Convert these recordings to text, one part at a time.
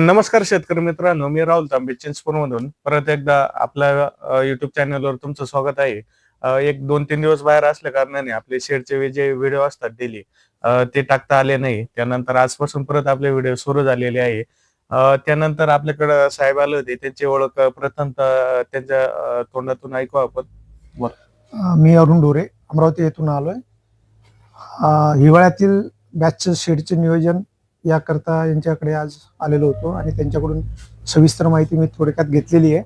नमस्कार शेतकरी मित्रांनो मी राहुल तांबे चिंचपूर मधून परत एकदा आपल्या युट्यूब चॅनलवर तुमचं स्वागत आहे. एक दोन तीन दिवस बाहेर असल्या कारणाने आपले शेअरचे जे व्हिडिओ असतात डेली ते टाकता आले नाही. त्यानंतर आजपासून परत आपले व्हिडिओ सुरू झालेले आहे. त्यानंतर आपल्याकडे साहेब आले होते. त्यांची ओळख प्रथम त्यांच्या तोंडातून ऐकू आपण. मी अरुण डोरे अमरावती येथून आलोय. हिवाळ्यातील बॅचचं शेडचे नियोजन याकरता यांच्याकडे आज आलेलो होतो आणि त्यांच्याकडून सविस्तर माहिती मी थोडक्यात घेतलेली आहे.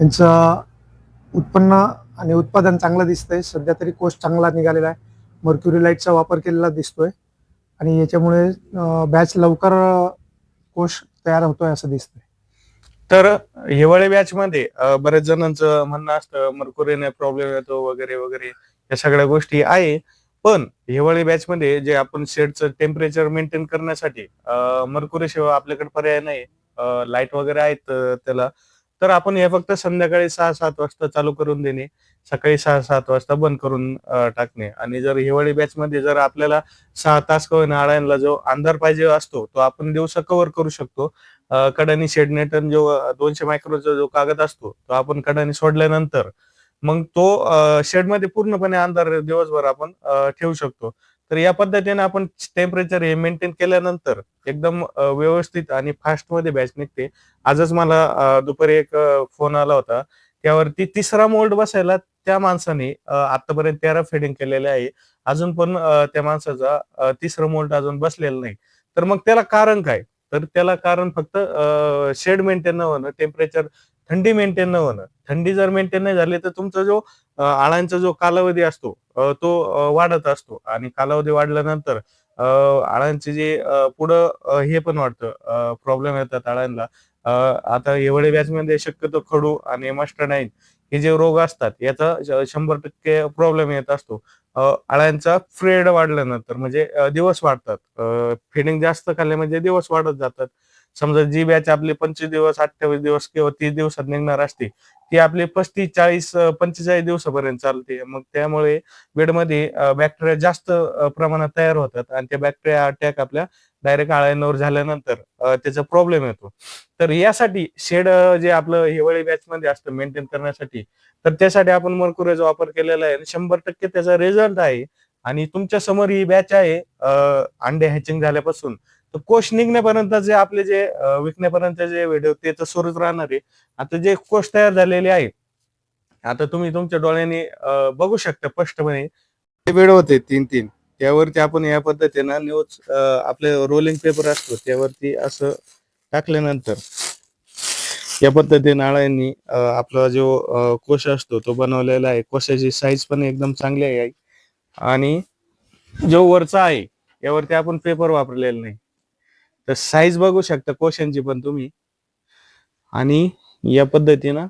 यांचं उत्पन्न आणि उत्पादन चांगलं दिसतंय. सध्या तरी कोष चांगला निघालेला आहे. मर्क्युरी लाईटचा वापर केलेला दिसतोय. आणि याच्यामुळे बॅच लवकर कोष तयार होतोय असं दिसतंय. तर हिवाळी बॅच मध्ये बऱ्याच जणांचं म्हणणं असतं मर्क्युरीने प्रॉब्लेम येतो वगैरे वगैरे या सगळ्या गोष्टी आहे. पण हिवाळी बॅच मध्ये जे आपण शेडचं टेम्परेचर मेंटेन करण्यासाठी मरकुरी शिवाय आपल्याकडे पर्याय नाही लाइट वगैरे आहेत त्याला. तर आपण हे फक्त संध्याकाळी सहा सात वाजता चालू करून देणे सकाळी सहा सात वाजता बंद करून टाकणे. आणि जर हिवाळी बॅच मध्ये जर आपल्याला सहा तास कवर जो अंधार पाहिजे असतो तो आपण दिवसा कव्हर करू शकतो. कडानी शेड नेटन जो दोनशे मायक्रोचा जो कागद असतो तो आपण कडानी सोडल्यानंतर मग तो शेडमध्ये पूर्णपणे अंधार दिवसभर आपण ठेवू शकतो. तर या पद्धतीने आपण टेम्परेचर हे मेंटेन केल्यानंतर एकदम व्यवस्थित आणि फास्टमध्ये बॅच निघते. आजच मला दुपारी एक फोन आला होता. त्यावरती तिसरा मोल्ड बसायला त्या माणसाने आतापर्यंत तेरा फेडिंग केलेले आहे. अजून पण त्या माणसाचा तिसरा मोल्ड अजून बसलेला नाही. तर मग त्याला कारण काय? तर त्याला कारण फक्त शेड मेंटेन न होणं टेम्परेचर थंडी मेंटेन न होणं. थंडी जर मेंटेन नाही झाली तर तुमचा जो आळांचा जो कालावधी असतो तो वाढत असतो. आणि कालावधी वाढल्यानंतर अ, जे पुढं हे पण वाटतं प्रॉब्लेम येतात आळ्यांना आता एवढे व्याजमध्ये मध्ये शक्यतो खडू आणि मस्टर्डाईन हे जे रोग असतात याचा शंभर टक्के प्रॉब्लेम येत असतो. आळ्यांचा फ्रेड वाढल्यानंतर म्हणजे दिवस वाढतात. फिडिंग जास्त खाल्ले म्हणजे दिवस वाढत जातात समजा जी बॅच आपली पंचवीस दिवस अठ्ठावीस दिवस किंवा तीस दिवसात निघणार असते ती आपली पस्तीस चाळीस पंचेचाळीस दिवसापर्यंत चालते. मग त्यामुळे बेडमध्ये बॅक्टेरिया जास्त प्रमाणात तयार होतात आणि त्या बॅक्टेरिया अटॅक आपल्या डायरेक्ट आळ्यांवर झाल्यानंतर त्याचा प्रॉब्लेम येतो. तर यासाठी शेड जे आपलं हिवाळी बॅच मध्ये असतं मेंटेन करण्यासाठी तर त्यासाठी आपण मरकुरीचा वापर केलेला आहे. आणि शंभर टक्के त्याचा रिझल्ट आहे. आणि तुमच्यासमोर ही बॅच आहे अंडे हॅचिंग झाल्यापासून. तर कोष निघण्यापर्यंत जे आपले जे विकण्यापर्यंत जे व्हिडिओ ते तर सुरूच राहणार आहे. आता जे कोष तयार झालेले आहे आता तुम्ही तुमच्या डोळ्यांनी बघू शकता स्पष्टपणे. ते वेळ होते तीन तीन त्यावरती आपण या पद्धतीनं न्यूज आपले रोलिंग पेपर असतो त्यावरती असं टाकल्यानंतर या पद्धतीने नाळ्यांनी आपला जो कोश असतो तो बनवलेला आहे. कोशाची साईज पण एकदम चांगली आहे. आणि जो वरचा आहे यावरती आपण पेपर वापरलेला नाही. तर साईज बघू शकता कोशांची पण तुम्ही. आणि या पद्धतीनं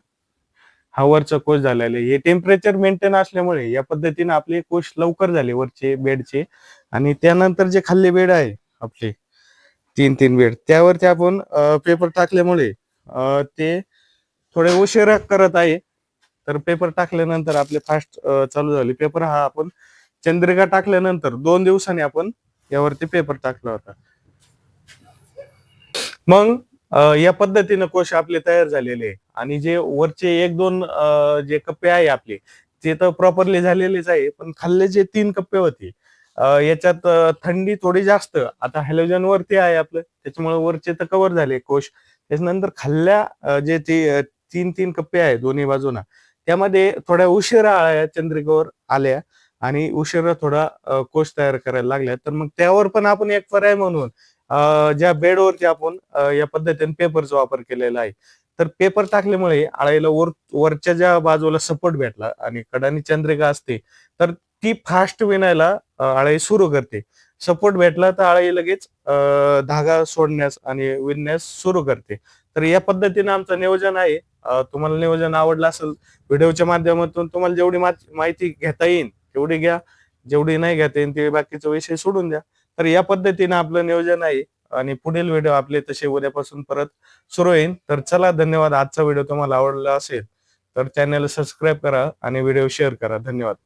हा वरचा कोश झालेला आहे. हे टेम्परेचर मेंटेन असल्यामुळे या पद्धतीने आपले कोश लवकर झाले वरचे बेडचे. आणि त्यानंतर जे खाल्ले बेड आहे आपले तीन तीन बेड त्यावरती आपण पेपर टाकल्यामुळे ते थोडे उशिरा करत आहे. तर पेपर टाकल्यानंतर आपले फास्ट चालू झाले. पेपर हा आपण चंद्रिका टाकल्यानंतर दोन दिवसांनी आपण यावरती पेपर टाकला होता. मग या पद्धतीनं कोश आपले तयार झालेले आहे आणि जे वरचे एक दोन जे कप्पे आहे आपले ते तर प्रॉपरली झालेलेच आहे पण खाल्ले जे तीन कप्पे होते याच्यात थंडी थोडी जास्त आता हॅलोजन वरती आहे आपलं त्याच्यामुळे वरचे तर कव्हर झाले कोश. त्याच्यानंतर खाल्ल्या जे ते तीन तीन कप्पे आहे दोन्ही बाजूना त्यामध्ये थोड्या उशिरा आल्या चंद्रिकेवर आल्या आणि उशिरा थोडा कोश तयार करायला लागल्या. तर मग त्यावर पण आपण एक पर्याय म्हणून ज्या बेडवरती आपण या पद्धतीने पेपरचा वापर केलेला आहे. तर पेपर टाकल्यामुळे आळीला वर वरच्या ज्या बाजूला सपोर्ट भेटला आणि कडानी चंद्रिका असते तर ती फास्ट विणायला आळाई सुरू करते. सपोर्ट भेटला तर आळाई लगेच धागा सोडण्यास आणि विणण्यास सुरू करते. तर या पद्धतीने आमचं नियोजन आहे. तुम्हाला नियोजन आवडलं असेल व्हिडिओच्या माध्यमातून तुम्हाला जेवढी माहिती घेता येईल तेवढी घ्या. जेवढी नाही घेता येईल ते बाकीचा विषय सोडून द्या. तर या पद्धतीने आपलं नियोजन आहे आणि पुढील व्हिडिओ आपले तसे उद्यापासून परत सुरू होईल तर चला धन्यवाद. आजचा व्हिडिओ तुम्हाला आवडला असेल तर चॅनल सबस्क्राईब करा आणि व्हिडिओ शेअर करा. धन्यवाद.